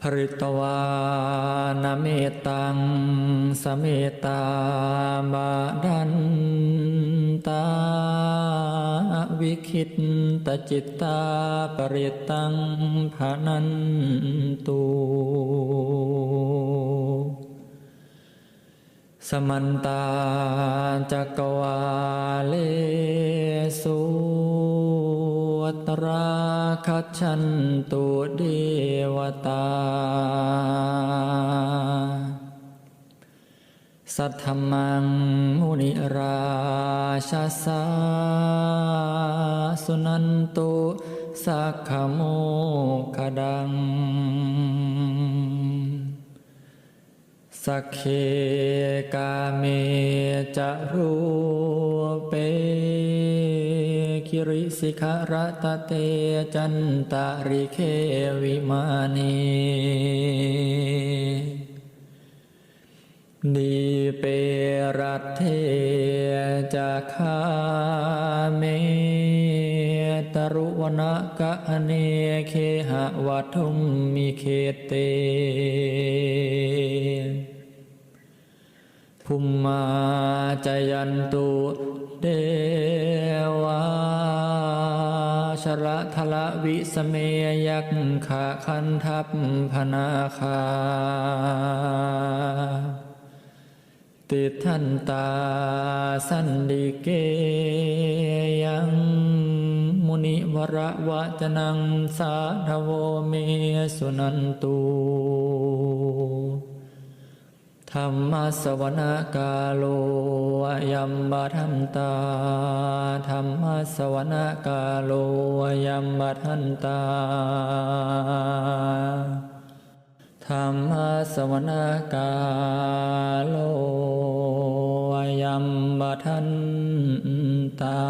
ภริตวานเมตังสเมตาบาดันตาวิคิตตจิตตาปริตังภานันตุสมันตาจักวาเลสุ ตราคัจฉันตุเดวตา สัทธมังมุนิราชาสาสุนันตุสักขโมคดัง สักเคกาเมจะรูเป คิริสิขารตะเตจันตาริเควิมานีดีเปรัตเทจะคาเมตรุวนะกะเนเคหะวัทุมมิเคเตภุมมา จยันตุเดวาชระทละวิสเมยักขะคันทัพพนาคา ติทันตาสันดิเกยังมุนิวระวะจนังสาธโวเมสุนันตุ ธรรมสวนกาโลยัมบทันตาธรรมสวนกาโลยัมบทันตาธรรมสวนกาโลยัมบทันตา